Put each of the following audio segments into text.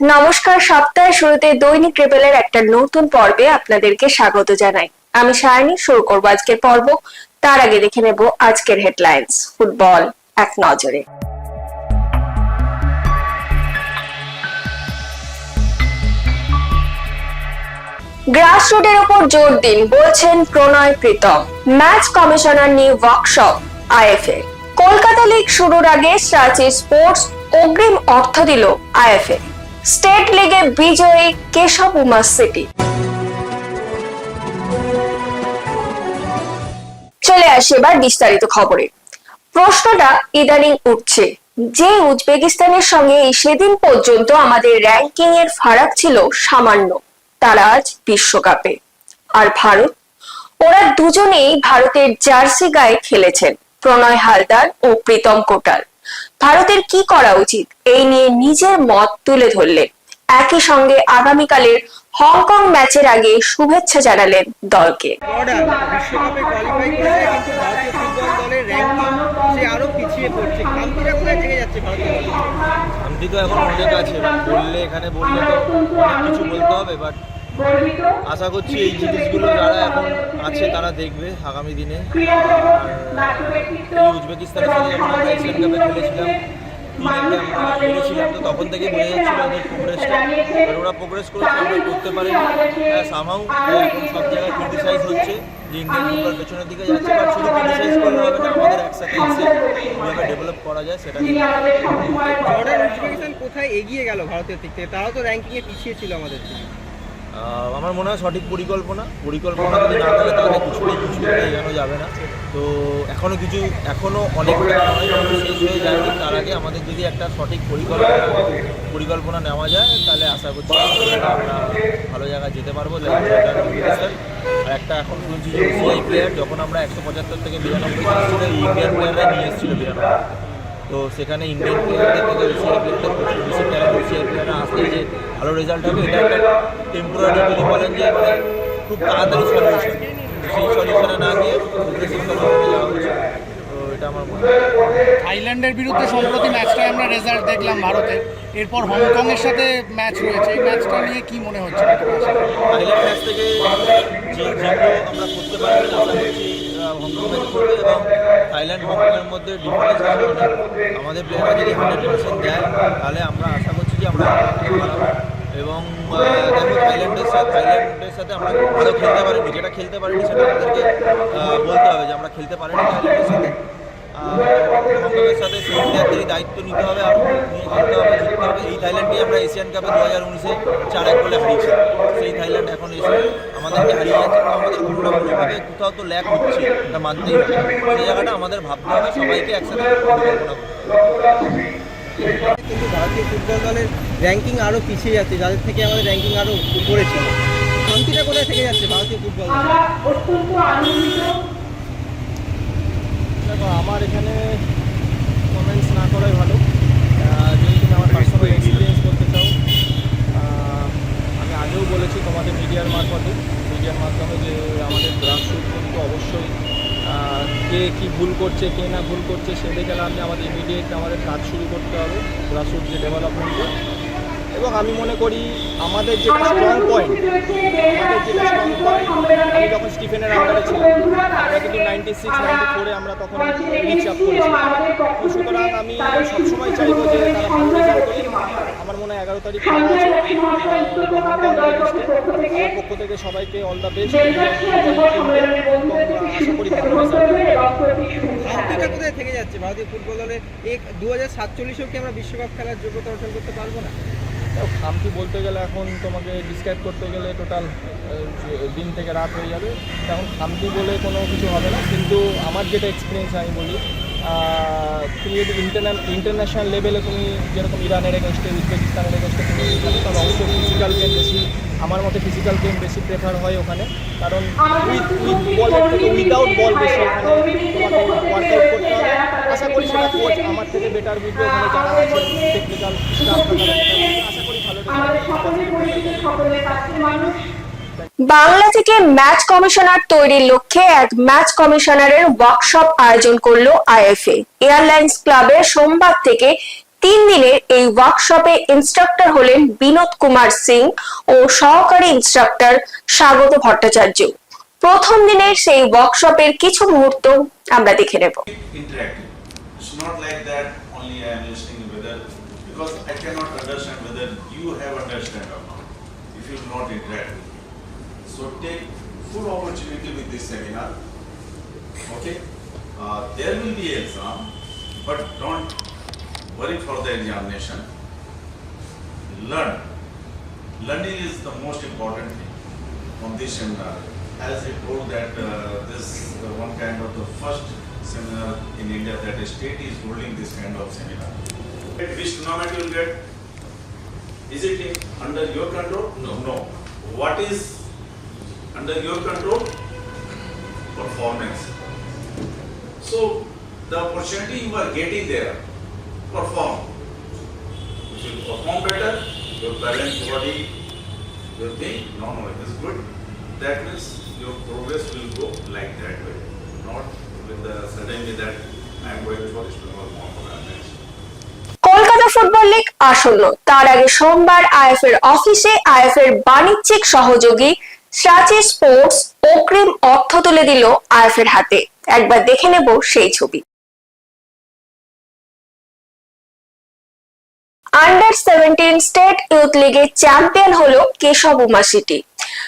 নমস্কার, সপ্তাহের শুরুতে দৈনিক রেবেলের একটা নতুন পর্বে আপনাদেরকে স্বাগত জানাই। আমি সায়নী শুরু করব আজকের পর্ব। তার আগে দেখে নেব আজকের হেডলাইন্স, ফুটবল এক নজরে। গ্রাসরুটের উপর জোর দিন বলছেন প্রণয় প্রীতম, ম্যাচ কমিশনার নিয়ে ওয়ার্কশপ আইএফএ। কলকাতা লিগ শুরুর আগে সাচি স্পোর্টস অগ্রিম অর্থ দিল আইএফএ। স্টেট লিগে বিজয়ী কেশব উমা সিটি। চলে আসি এবার বিস্তারিত খবরে। প্রশ্নটা ইদানিং উঠছে। যে উজবেকিস্তানের সঙ্গে সেদিন পর্যন্ত আমাদের র্যাঙ্কিং এর ফারাক ছিল সামান্য। তারা আজ বিশ্বকাপে। আর ভারত? ওরা দুজনেই ভারতের জার্সি গায়ে খেলেছেন প্রণয় হালদার ও প্রীতম কোটাল। ভারতের কি করা উচিত? এই নিয়ে নিজের মত তুলে ধরলেন একই সঙ্গে আগামীকালের হংকং ম্যাচের আগে শুভেচ্ছা জানালেন দলকে। আমি তো এখন অনেক আছে বললে এখানে বললে তো অনেক কিছু বলতে হবে বাট আশা করছি এই জিনিসগুলো যারা এখন আছে তারা দেখবে আগামী দিনে। উজবেকিস্তানের সাথে যখন আমরা এশিয়ান কাপে খেলেছিলাম তিন একে আমরা হেরেছিলাম তো তখন থেকে বোঝা যাচ্ছিল ওদের প্রোগ্রেসটা আর ওরা প্রোগ্রেস করেছে আমরা করতে পারিনি। সামাও এখন সব জায়গায় ক্রিটিসাইজ হচ্ছে যে ইন্ডিয়ান ফুটবল পেছনের দিকে যাচ্ছে বাট শুধু ক্রিটিসাইজ করলে হবে না আমাদের একসাথে এসে কীভাবে ডেভেলপ করা যায় সেটা জর্ডান উজবেকিস্তান কোথায় এগিয়ে গেল ভারতের দিক থেকে? তারাও তো র্যাঙ্কিংয়ে পিছিয়ে ছিল আমাদের থেকে। আমার মনে হয় সঠিক পরিকল্পনা। পরিকল্পনা যদি না থাকে তাহলে কিছুতেই কিছু এগোনো যাবে না। তো এখনও কিছু, এখনও অনেকটা শেষ হয়ে যায়নি। তার আগে আমাদের যদি একটা সঠিক পরিকল্পনা পরিকল্পনা নেওয়া যায়, তাহলে আশা করছি আমরা ভালো জায়গায় যেতে পারব। আর একটা এখন শুনছি যে এশিয়াই প্লেয়ার যখন আমরা একশো পঁচাত্তর থেকে বিরানব্বই ইন্ডিয়ান প্লেয়াররা নিয়ে এসেছিল বিরানব্বই। তো সেখানে ইন্ডিয়ান প্লেয়ারদের থেকে এশিয়াই প্লেয়ারদের প্রচুর বেশি ট্যালেন্ট এশিয়াই প্লেয়াররা আসলে যে ভালো রেজাল্ট হবে এটা একটা টেম্পোরারি যদি বলেন যে মানে খুব তাড়াতাড়ি সলিউশন সেই সলিউশনে না গিয়ে প্রোগ্রেসিভ সলিউশনে যাওয়া উচিত তো এটা আমার মনে হয়। থাইল্যান্ডের বিরুদ্ধে সম্প্রতি ম্যাচটায় আমরা রেজাল্ট দেখলাম ভারতের এরপর হংকংয়ের সাথে ম্যাচ রয়েছে এই ম্যাচটা নিয়ে কি মনে হচ্ছে? থাইল্যান্ড ম্যাচ থেকে যে যেগুলো আমরা করতে পারি আশা করছি হংকং ম্যাচ করবে এবং থাইল্যান্ড হংকংয়ের মধ্যে ডিফারেন্স আমাদের প্লেয়াররা যদি হান্ড্রেড পার্সেন্ট দেয় তাহলে আমরা আশা করছি যে আমরা এবং থাইল্যান্ডের সাথে থাইল্যান্ডের সাথে আমরা ভালো খেলতে পারিনি। যেটা খেলতে পারিনি সেটা আমাদেরকে বলতে হবে যে আমরা খেলতে পারিনি থাইল্যান্ডের সাথে। সাথে সেই দায়িত্ব নিতে হবে আর নিয়ে খেলতে হবে জিততে হবে। এই থাইল্যান্ডকে আমরা এশিয়ান কাপে দু হাজার উনিশে চার এক গোলে হারিয়েছি। সেই থাইল্যান্ড এখন এসে আমাদেরকে হারিয়ে যাচ্ছে। তো আমাদের কোনো না কোনোভাবে কোথাও তো ল্যাক হচ্ছে এটা মানতেই হবে। সেই জায়গাটা আমাদের ভাবতে হবে সবাইকে একসাথে পরিকল্পনা কিন্তু ভারতীয় ফুটবল দলের র্যাঙ্কিং আরও পিছিয়ে যাচ্ছে যাদের থেকে আমাদের র্যাঙ্কিং আরও উপরে ছিল। খামতিটা কোথায় থেকে যাচ্ছে ভারতীয় ফুটবল দলের দেখো আমার এখানে কমেন্টস না করাই ভালো। যদি তুমি আমার পার্সোনাল এক্সপিরিয়েন্স করতে চাও আমি আগেও বলেছি তোমাদের মিডিয়ার মারফতে। মিডিয়ার মাধ্যমে যে আমাদের গ্রাসরুট কিন্তু অবশ্যই কে কী ভুল করছে কে না ভুল করছে সেদিকে আমি আমাদের ইমিডিয়েট আমাদের কাজ শুরু করতে হবে। গ্রাসরুট যে ডেভেলপমেন্টে এবং আমি মনে করি আমাদের যেটা স্ট্রং পয়েন্ট আমাদের যেটা স্ট্রং পয়েন্ট আমি যখন স্টিফেনের আন্ডারে ছিলাম আমরা কিন্তু নাইনটি সিক্স নাইনটি ফোরে আমরা তখন রিচ আপ করেছিলাম সুতরাং আমি সবসময় চাইব যে তারা ভালো রেজাল্ট করি আমার মনে হয় এগারো তারিখ আমার পক্ষ থেকে সবাইকে অল দ্য বেস্ট আশা করি ভালো কোথায় থেকে যাচ্ছে? ভারতীয় ফুটবল দলের এক দু হাজার সাতচল্লিশেও কি আমরা বিশ্বকাপ খেলার যোগ্যতা অর্জন করতে পারব না? খামতি বলতে গেলে এখন তোমাকে ডিসক্রাইব করতে গেলে টোটাল দিন থেকে রাত হয়ে যাবে। এখন খামতি বলে কোনো কিছু হবে না কিন্তু আমার যেটা এক্সপিরিয়েন্স আমি বলি তুমি যদি ইন্টারন্যাল ইন্টারন্যাশনাল লেভেলে তুমি যেরকম ইরানের এগেনস্টে উজবেকিস্তানের এগেনস্টে তুমি খেলো তাহলে অবশ্যই ফিজিক্যাল গেম বেশি আমার মতে ফিজিক্যাল গেম বেশি প্রেফার হয় ওখানে। কারণ উইথ উইথ বলের থেকে উইদাউট বল বেশি ওখানে তোমাকে ওয়ার্কআউট করতে হবে। আশা করি সেটা কোচ আমার থেকে বেটার বুঝবে ওখানে যারা আছে টেকনিক্যাল স্টাফ আশা করি ভালো বাংলা থেকে ম্যাচ কমিশনার তৈরির লক্ষ্যে এক ম্যাচ কমিশনারের ওয়ার্কশপ আয়োজন করল আইএফএ। এয়ারলাইন্স ক্লাবের সোমবার থেকে তিন দিনের এই ওয়ার্কশপে ইনস্ট্রাক্টর হলেন বিনোদ কুমার সিং ও সহকারী ইনস্ট্রাক্টর স্বাগত ভট্টাচার্য। প্রথম দিনের সেই ওয়ার্কশপের কিছু মুহূর্ত আমরা দেখে নেব। Not like that only I am listening whether, because I cannot understand whether you have understand or not, if you not interact with me. So take full opportunity with this seminar, okay? Uh, there will be exam, but don't worry for the examination. Learn. Learning is the most important thing on this seminar. As I told that uh, this uh, one kind of the first seminar in India that the state is holding this kind of seminar. Which tournament you will get? Is it under your control? No. No. What is under your control? Performance. So the opportunity you are getting there, perform. If you perform better, your parent body will think, no, no, it is good. That means your progress will go like that way, not Kolkata football league আসন্ন। তার আগে সোমবার if এর অফিসে if এর বাণিজ্যিক সহযোগী সাচি sports অগ্রিম অর্থ তুলে দিল আইএফ এর হাতে। একবার দেখে নেব সেই ছবি। আন্ডার সেভেন্টিন স্টেট ইউথ লিগের চ্যাম্পিয়ন হলো কেশব উমা সিটি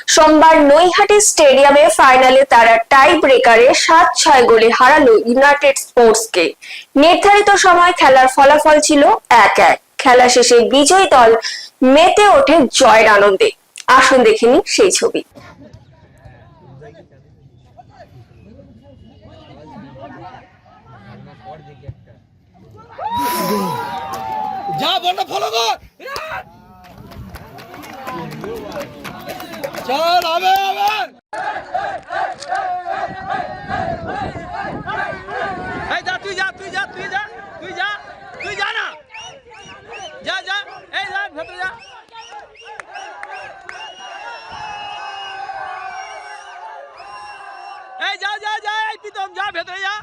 সোমবার নৈহাটি স্টেডিয়ামে ফাইনালে তারা টাই ব্রেকারে সাত ছয় গোলে হারালো ইউনাইটেড স্পোর্টসকে নির্ধারিত সময় খেলার ফলাফল ছিল এক এক খেলা শেষে বিজয়ী দল মেতে ওঠে জয়ের আনন্দে আসুন দেখিনি সেই ছবি যা বলটা ফলো কর। চল আবে হবে এই যা তুই যা তুই যা তুই যা তুই যা তুই যা না যা যা এই যা ভেতরে যা এই যা যা যা এই প্রীতম যা ভেতরে যা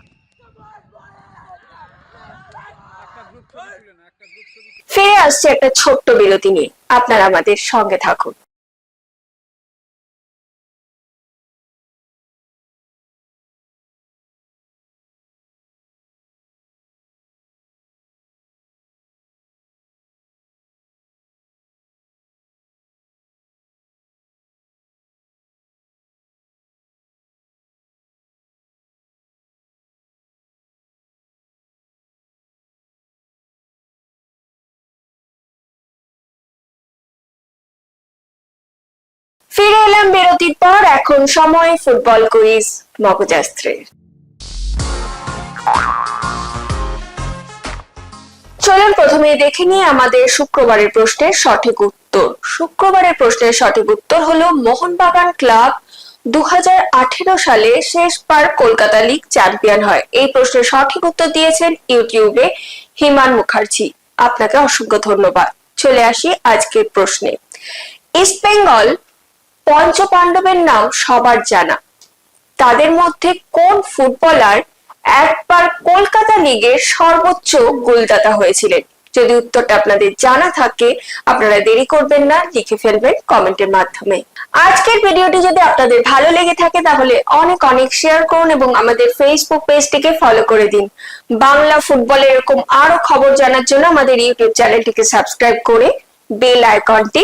ফিরে আসছে একটা ছোট্ট বিরতি নিয়ে। আপনারা আমাদের সঙ্গে থাকুন। ফিরে এলাম বিরতির পর, এখন সময় ফুটবল কুইজ মগজাস্ত্রের। চলুন প্রথমে দেখে নিই আমাদের শুক্রবারের প্রশ্নের সঠিক উত্তর। শুক্রবারের প্রশ্নের সঠিক উত্তর হলো মোহনবাগান ক্লাব দু হাজার আঠেরো সালে শেষবার কলকাতা লিগ চ্যাম্পিয়ন হয়। এই প্রশ্নের সঠিক উত্তর দিয়েছেন ইউটিউবে হিমান মুখার্জি। আপনাকে অসংখ্য ধন্যবাদ। চলে আসি আজকের প্রশ্নে। ইস্ট বেঙ্গল পঞ্চপাণ্ডবের নাম সবার জানা। তাদের মধ্যে কোন ফুটবলার একবার কলকাতা লিগের সর্বোচ্চ গোলদাতা হয়েছিলেন? যদি উত্তরটা আপনাদের জানা থাকে, আপনারা দেরি করবেন না, লিখে ফেলবেন কমেন্টের মাধ্যমে। আজকের ভিডিওটি যদি আপনাদের ভালো লেগে থাকে, তাহলে অনেক অনেক শেয়ার করুন এবং আমাদের ফেসবুক পেজটিকে ফলো করে দিন। বাংলা ফুটবলের এরকম আরও খবর জানার জন্য আমাদের ইউটিউব চ্যানেলটিকে সাবস্ক্রাইব করে বেল আইকনটি